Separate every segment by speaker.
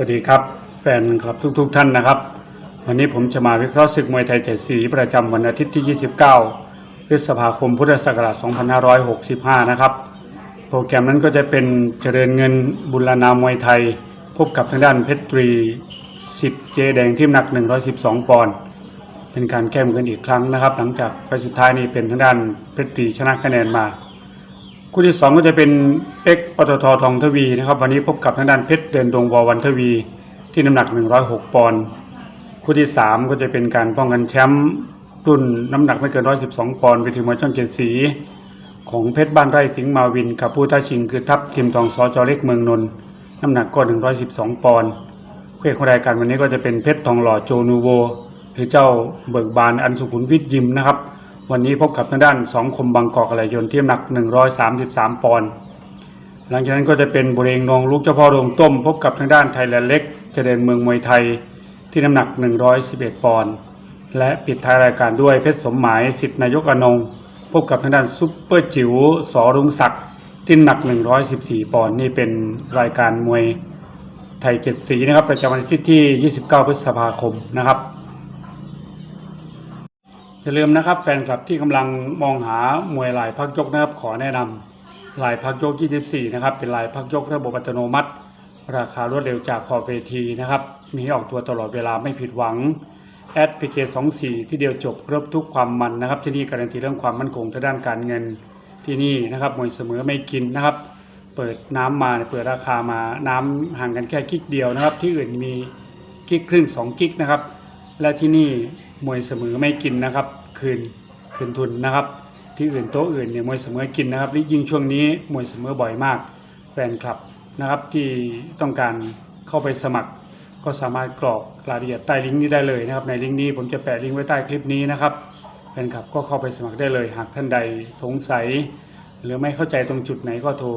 Speaker 1: วัสดีครับ แฟนคลับทุกๆทท่านนะครับ วันนี้ผมจะมาวิเคราะห์ศึกมวยไทยเจ็ดสีประจำวันอาทิตย์ที่ 29 พฤษภาคมพุทธศักราช 2565 นะครับ โปรแกรมนั้นก็จะเป็นเจริญเงินบุรณามวยไทย พบกับทางด้านเพชรตรีสิทธิ์เจแดงที่หนัก 112 ปอนด์เป็นการแก้มือกันอีกครั้งนะครับ หลังจากไฟสุดท้ายนี้เป็นทางด้านเพชรตรีชนะคะแนนมา คู่ที่สองก็จะเป็นเอ็กปตททองทวีนะครับ วันนี้พบกับทางด้านเพชรเดินดงวอวันทวี ที่น้ำหนัก 106 ปอนด์คู่ที่สามก็จะเป็นการป้องกันแชมป์รุ่นน้ำหนักไม่เกิน 112 ปอนด์ไปถึงมวยช่องเจ็ดสีของเพชรบ้านไร่สิงห์มาวินกับผู้ท้าชิงคือทัพทีมทองสอจอเล็กเมืองนนท์น้ำหนักก็112 ปอนด์เคู่อของรายการวันนี้ก็จะเป็นเพชรทองหล่อโจนูโว หรือเจ้าเบิกบานอันสุขุนวิทยิมนะครับ วันนี้พบกับทางด้านสองคมบางกอกอะไรยนที่น้ำหนัก 133 ปอนด์หลังจากนั้นก็จะเป็นบุเรงนองลูกเจ้าพ่อโรงต้ม พบกับทางด้านไทยแลนด์เล็ก เจริญเมืองมวยไทยที่น้ำหนัก 111 ปอนด์และปิดท้ายรายการด้วยเพชรสมหมายสิทธินายกอนงพบกับทางด้านซุปเปอร์จิ๋วสอรุงศักดิ์ที่น้ำหนัก 114 ปอนด์นี่เป็นรายการมวยไทยเจ็ดสีนะครับประจำวันอาทิตย์ที่ 29 พฤษภาคมนะครับ อย่าลืมนะครับ แฟนคลับที่กำลังมองหามวยลายพักยกนะครับ ขอแนะนำลายพักยก 24 นะครับ เป็นลายพักยกระบบอัตโนมัติ ราคารวดเร็วจากขอบเวทีนะครับ มีออกตัวตลอดเวลาไม่ผิดหวังแอดพีเค24ที่เดียวจบครบทุกความมันนะครับ ที่นี่การันตีเรื่องความมั่นคงทางด้านการเงินที่นี่นะครับมวยเสมอไม่กินนะครับ เปิดน้ำมาเปิดราคามาน้ำห่างกันแค่กิ๊กเดียวนะครับ ที่อื่นมีกิ๊กครึ่งสองกิ๊กนะครับ และที่นี่ มวยเสมอไม่กินนะครับ คืนคืนทุนนะครับ ที่อื่นโต๊ะอื่นเนี่ยมวยเสมอกินนะครับยิ่งช่วงนี้มวยเสมอบ่อยมากแฟนคลับนะครับที่ต้องการเข้าไปสมัคร ก็สามารถกรอกรายละเอียดใต้ลิงก์นี้ได้เลยนะครับ ในลิงก์นี้ผมจะแปะลิงก์ไว้ใต้คลิปนี้นะครับแฟนคลับก็เข้าไปสมัครได้เลย หากท่านใดสงสัย หรือไม่เข้าใจตรงจุดไหนก็โทร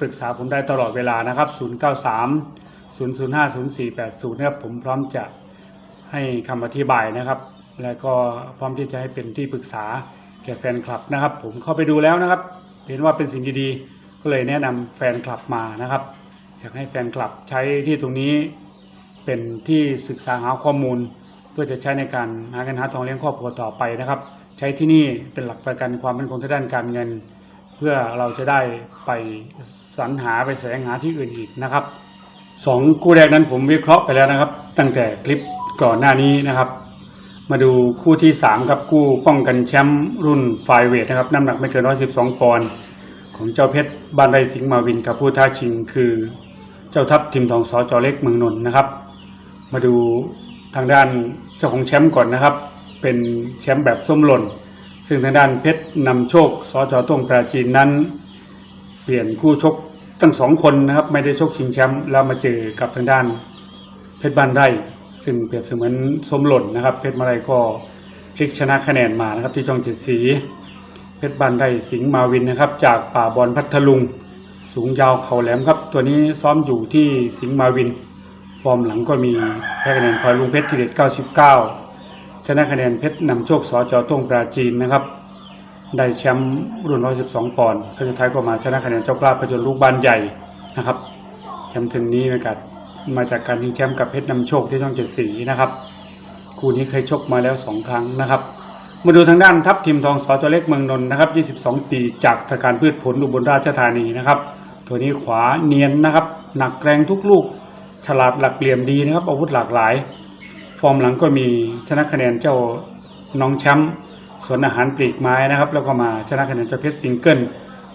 Speaker 1: ปรึกษาผมได้ตลอดเวลานะครับ 093 005 0480นะครับผมพร้อมจะให้คำอธิบายนะครับ แล้วก็พร้อมที่จะให้เป็นที่ปรึกษาแก่แฟนคลับนะครับ ผมเข้าไปดูแล้วนะครับ เห็นว่าเป็นสิ่งดีๆก็เลยแนะนำแฟนคลับมานะครับ อยากให้แฟนคลับใช้ที่ตรงนี้เป็นที่ศึกษาหาข้อมูล เพื่อจะใช้ในการหาเงินหาทองเลี้ยงครอบครัวต่อไปนะครับ ใช้ที่นี่เป็นหลักประกันความมั่นคงทางด้านการเงิน เพื่อเราจะได้ไปสรรหาไปแสวงหาที่อื่นอีกนะครับสองคู่แรกนั้นผมวิเคราะห์ไปแล้วนะครับ ตั้งแต่คลิปก่อนหน้านี้นะครับ มาดูคู่ที่สามครับคู่ป้องกันแชมป์รุ่นไฟเวทนะครับน้ำหนักไม่เกิน 112 ปอนด์ของเจ้าเพชรบ้านไรสิงห์มาวินกับผู้ท้าชิงคือเจ้าทัพทิมทองสอจอเล็กเมืองนนท์นะครับ มาดูทางด้านเจ้าของแชมป์ก่อนนะครับ เป็นแชมป์แบบส้มหล่น ซึ่งทางด้านเพชรนำโชคสอจอต้งปราจีนนั้น เปลี่ยนคู่ชกทั้งสองคนนะครับไม่ได้ชกชิงแชมป์แล้วมาเจอกับทางด้านเพชรบ้านไร่ ซึ่งเปรียบเสมือนสมหล่นนะครับ เพชรมาไร่ก็พลิกชนะคะแนนมานะครับ ที่ช่องเจ็ดสี เพชรบ้านไร่สิงห์มาวินนะครับ จากป่าบอลพัทลุง สูงยาวเข่าแหลมครับ ตัวนี้ซ้อมอยู่ที่สิงห์มาวิน ฟอร์มหลังก็มีแพ้คะแนนพลอยลุงเพชรทีเด็ด 99 ชนะคะแนนเพชรนำโชคสอจอต้งปราจีนนะครับได้แชมป์รุ่น 112 ปอนด์ครั้งสุดท้ายก็มาชนะคะแนนเจ้ากล้าประจนลูกบ้านใหญ่นะครับ แชมป์ถึงนี้มาจาก มาจากการชิงแชมป์กับเพชรนำโชคที่ช่องเจ็ดสีนะครับ คู่นี้เคยชกมาแล้ว 2 ครั้งนะครับ มาดูทางด้านทัพทีมทองสอจเล็กเมืองนนท์นะครับ 22 ปีจากทการพืชผลอุบลราชธานีนะครับ ตัวนี้ขวาเนียนนะครับ หนักแรงทุกลูก ฉลาดหลักเหลี่ยมดีนะครับ อาวุธหลากหลาย ฟอร์มหลังก็มีชนะคะแนนเจ้าน้องแชมป์สวนอาหารปลีกไม้นะครับ แล้วก็มาชนะคะแนนเจ้าเพชรซิงเกิล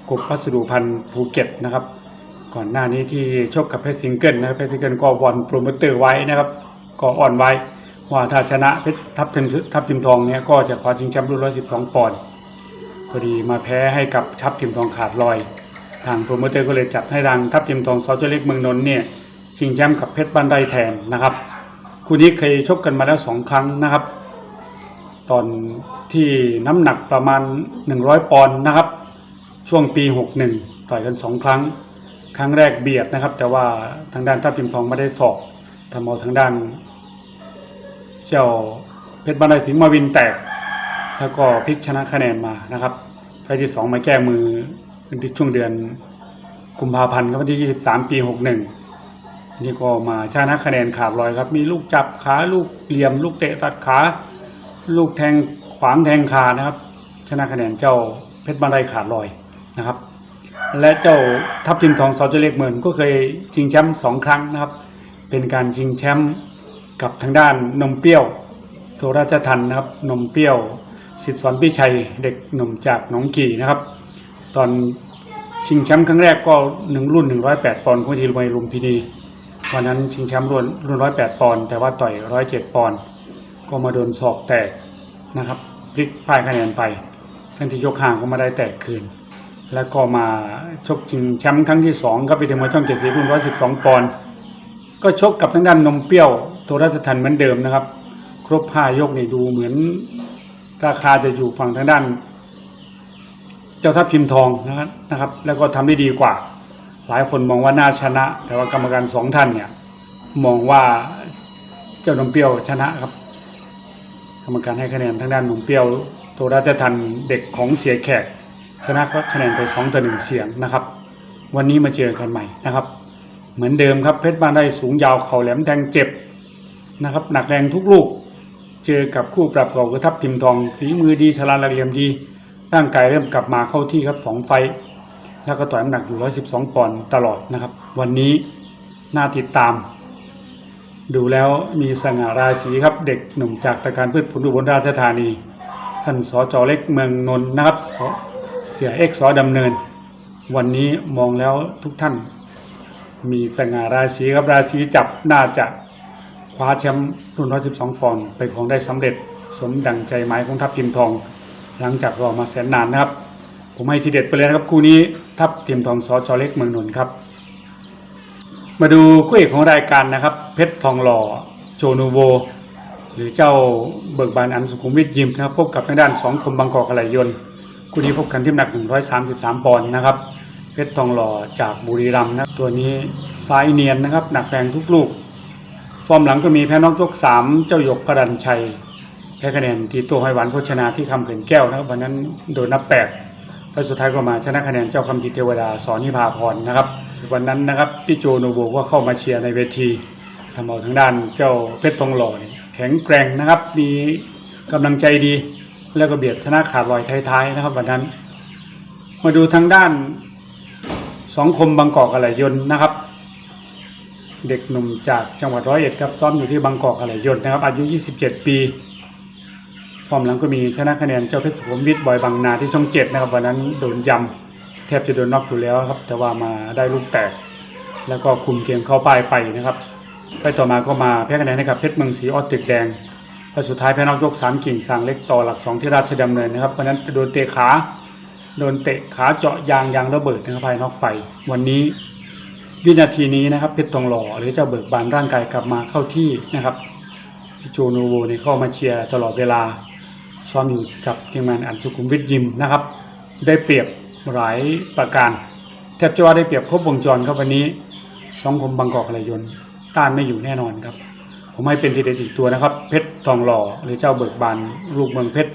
Speaker 1: กบพัสดุพันธ์ภูเก็ตนะครับ ก่อนหน้านี้ที่ชกกับเพชรซิงเกิลนะครับเพชรซิงเกิลก็วอนโปรโมเตอร์ไว้นะครับ ก็อ่อนไว้ ว่าถ้าชนะเพชรทัพทิมทัพทิมทองเนี่ยก็จะขอชิงแชมป์รุ่น 112 ปอนด์พอดีมาแพ้ให้กับทัพทิมทองขาดลอย ทางโปรโมเตอร์ก็เลยจัดให้ทางทัพทิมทองซอเจเล็กเมืองนนท์เนี่ยชิงแชมป์กับเพชรบ้านไร่แทนนะครับคู่นี้เคยชกกันมาแล้วสองครั้งนะครับ ตอนที่น้ำหนักประมาณ 100 ปอนด์นะครับ ช่วงปี 61 ต่อยกันสองครั้ง ครั้งแรกเบียดนะครับ แต่ว่าทางด้านทัพทิมทองไม่ได้สอบทำเอาทางด้าน เจ้าเพชรบ้านไร่สิงห์มาวินแตก แล้วก็พลิกชนะคะแนนมานะครับไฟล์ที่สองมาแก้มือในช่วงเดือนกุมภาพันธ์ครับวันที่ 23 ปี 61 นี่ก็มาชนะคะแนนขาดลอยครับ มีลูกจับขาลูกเหลี่ยม ลูกเตะตัดขา ลูกแทงขวางแทงขานะครับ ชนะคะแนนเจ้าเพชรบันไดขาดลอยนะครับ และเจ้าทัพทิมทองสอจเล็กเหมือนก็เคยชิงแชมป์สองครั้งนะครับ เป็นการชิงแชมป์กับทางด้านนมเปรี้ยวโทราชทันนะครับนมเปรี้ยวสิทธิสอนพิชัยเด็กหนุ่มจากหนองกี่นะครับ ตอนชิงแชมป์ครั้งแรกก็หนึ่งรุ่น108ปอนด์ของทีมวยลุมพินีวันนั้นชิงแชมป์รุ่นรุ่น108ปดปอนด์แต่ว่าต่อย107ปอนด์ก็มาโดนศอกแตกนะครับพลิกพ่ายคะแนนไปทั้งที่ยกห่างก็มาได้แตกคืน แล้วก็มาชกชิงแชมป์ครั้งที่สองก็ไปถึงมวยช่องเจ็ดสีรุ่น112ปอนด์ก็ชกกับทางด้านนมเปรี้ยวโทราชทันเหมือนเดิมนะครับ ครบห้ายกนี่ดูเหมือนราคาจะอยู่ฝั่งทางด้าน เจ้าทัพพิมพ์ทองนะครับนะครับ แล้วก็ทำได้ดีกว่า หลายคนมองว่าน่าชนะ แต่ว่ากรรมการสองท่านเนี่ย มองว่าเจ้านมเปรี้ยวชนะครับ กรรมการให้คะแนนทางด้านนมเปรี้ยวโทราชทันเด็กของเสียแขก ชนะคะแนนไปสองต่อหนึ่งเสียงนะครับ วันนี้มาเจอกันใหม่นะครับ เหมือนเดิมครับเพชรบ้านได้สูงยาวเข่าแหลมแทงเจ็บนะครับ หนักแรงทุกลูก เจอกับคู่ปรับเก่าคือทัพทิมทองฝีมือดีฉลาดหลักเอียมดี ร่างกายเริ่มกลับมาเข้าที่ครับสองไฟต์แล้วก็ต่อยน้ำหนักอยู่112ปอนด์ตลอดนะครับ วันนี้น่าติดตาม ดูแล้วมีสง่าราศีครับ เด็กหนุ่มจากตะการพืชผลอุบลราชธานี ท่านสจเล็กเมืองนนท์นะครับ สเสียเอกสอดำเนิน วันนี้มองแล้วทุกท่าน มีสง่าราศีครับราศีจับน่าจะคว้าแชมป์รุ่น 112 ปอนด์ไปของได้สำเร็จสมดังใจหมายของทัพทิมทอง หลังจากรอมาแสนนานนะครับ ผมให้ทีเด็ดไปเลยนะครับคู่นี้ทัพทิมทองสอจอเล็กเมืองนนท์ครับ มาดูคู่เอกของรายการนะครับ เพชรทองหล่อโจนูโวหรือเจ้าเบิกบานอันสุขุมวิทยิมนะครับพบกับทางด้านสองคมบางกอกอะไหลยนต์ คู่นี้พบกันที่น้ำหนัก 133 ปอนด์นะครับ เพชรทองหล่อจากบุรีรัมย์นะตัวนี้ซ้ายเนียนนะครับ หนักแรงทุกลูก ฟอร์มหลังก็มีแพ้น้อกยกสามเจ้าหยกพระดันชัย แพ้คะแนนทีโตไฮวานโภชนาที่คำเขินแก้วนะครับวันนั้นโดนนับแปดแล้วสุดท้ายก็มาชนะคะแนนเจ้าคำจิตเทวดาสอนนิพาพรนะครับ วันนั้นนะครับพี่โจโนโบก็เข้ามาเชียร์ในเวทีทำเอาทางด้านเจ้าเพชรทองหล่อแข็งแกร่งนะครับ มีกำลังใจดี แล้วก็เบียดชนะขาดลอยท้ายๆนะครับ วันนั้น มาดูทางด้านสองคมบางกอกอะไหลยนนะครับ เด็กหนุ่มจากจังหวัดร้อยเอ็ดครับซ้อมอยู่ที่บางกอกอะไหลยนนะครับ อายุ 27 ปีฟอร์มหลังก็มีชนะคะแนนเจ้าเพชรสุขมวิทย์บอยบางนาที่ช่องเจ็ดนะครับวันนั้นโดนยำแทบจะโดนน็อกอยู่แล้วครับ แต่ว่ามาได้ลูกแตก แล้วก็คุมเกมเข้าป้ายไปนะครับ ไปต่อมาก็มาแพ้คะแนนให้กับเพชรเมืองศรีออสตึกแดง แล้วสุดท้ายแพ้นอกยกสามกิ่งสางเล็กต่อหลักสองที่ราชดำเนินนะครับวันนั้นโดนเตะขาโดนเตะขาเจาะยางยางระเบิดนะครับภายนอกไป วันนี้วินาทีนี้นะครับเพชรทองหล่อหรือเจ้าเบิกบานร่างกายกลับมาเข้าที่นะครับพี่โจโนโวเนี่ยเข้ามาเชียร์ตลอดเวลาซ้อมอยู่กับทีมงานอันสุขุมวิทยิมนะครับ ได้เปรียบหลายประการ แทบจะว่าได้เปรียบครบวงจรครับวันนี้สองคมบางกอกอะไรยนต้านไม่อยู่แน่นอนครับ ผมให้เป็นทีเด็ดอีกตัวนะครับ เพชรทองหล่อหรือเจ้าเบิกบานลูกเมืองเพชร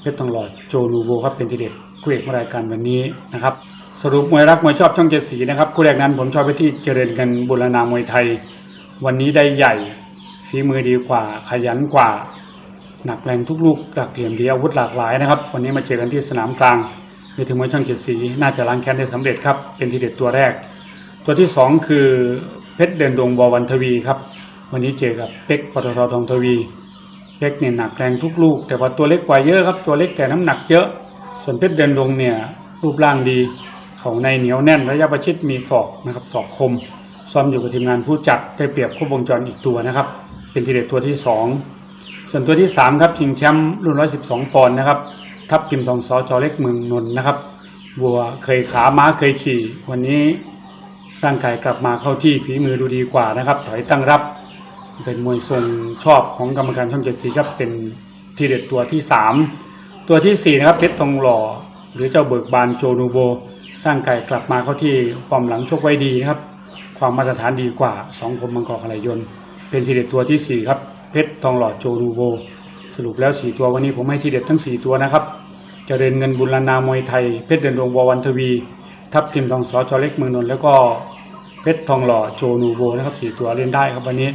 Speaker 1: เพชรทองหล่อโจนูโวครับเป็นทีเด็ดคู่เอกรายการวันนี้นะครับ สรุปมวยรักมวยชอบช่องเจ็ดสีนะครับคู่แรกนั้นผมชอบไปที่เจริญกันบุรณามวยไทย วันนี้ได้ใหญ่ฝีมือดีกว่าขยันกว่า หนักแรงทุกลูกหลักเหลี่ยมดีอาวุธหลากหลายนะครับ วันนี้มาเจอกันที่สนามกลางมีถึงมวยช่างเจ็ดสีน่าจะล้างแค้นได้สำเร็จครับเป็นทีเด็ดตัวแรก ตัวที่สองคือเพชรเด่นดวงบวันทวีครับ วันนี้เจอกับเป็กปตททองทวีเป็กเนี่ยหนักแรงทุกลูก แต่ว่าตัวเล็กกว่าเยอะครับตัวเล็กแต่น้ำหนักเยอะ ส่วนเพชรเด่นดงเนี่ยรูปร่างดี เขาในเหนียวแน่นระยะประชิดมีศอกนะครับศอกคม ซ้อมอยู่กับทีมงานผู้จัดได้เปรียบครบวงจรอีกตัวนะครับ เป็นทีเด็ดตัวที่สองส่วนตัวที่ 3 ครับชิงแชมป์รุ่น 112 ปอนด์นะครับ ทับพิมพ์ทองซอจอเล็กเมืองนนท์นะครับบัวเคยขาม้าเคยขี่ วันนี้ร่างกายกลับมาเข้าที่ฝีมือดูดีกว่านะครับ ถอยตั้งรับ เป็นมวยทรงชอบของกรรมการช่องเจ็ดสีครับเป็นทีเด็ดตัวที่3ตัวที่สี่นะครับเพชรทองหล่อ หรือเจ้าเบิกบานโจนูโบร่างกายกลับมาเข้าที่ความหลังชกไว้ดีนะครับ ความมาตรฐานดีกว่าสองคมมังกรอะไรยนต์เป็นทีเด็ดตัวที่สี่ครับเพชรทองหล่อโจนูโวสรุปแล้วสี่ตัววันนี้ผมให้ทีเด็ดทั้งสี่ตัวนะครับเจริญเงินบุรณามวยไทย เพชรเดินดวงววันทวี ทัพทิมทองสอจอเล็กเมืองนนท์แล้วก็เพชรทองหล่อโจนูโวนะครับสี่ตัวเล่นได้ครับวันนี้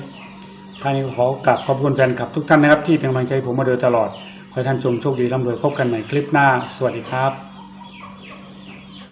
Speaker 1: ท่านนี้ขอกราบขอบคุณแฟนคลับทุกท่านนะครับที่เป็นกำลังใจให้ผมมาโดยตลอด ขอให้ท่านจงโชคดีร่ำรวยพบกันใหม่คลิปหน้า สวัสดีครับ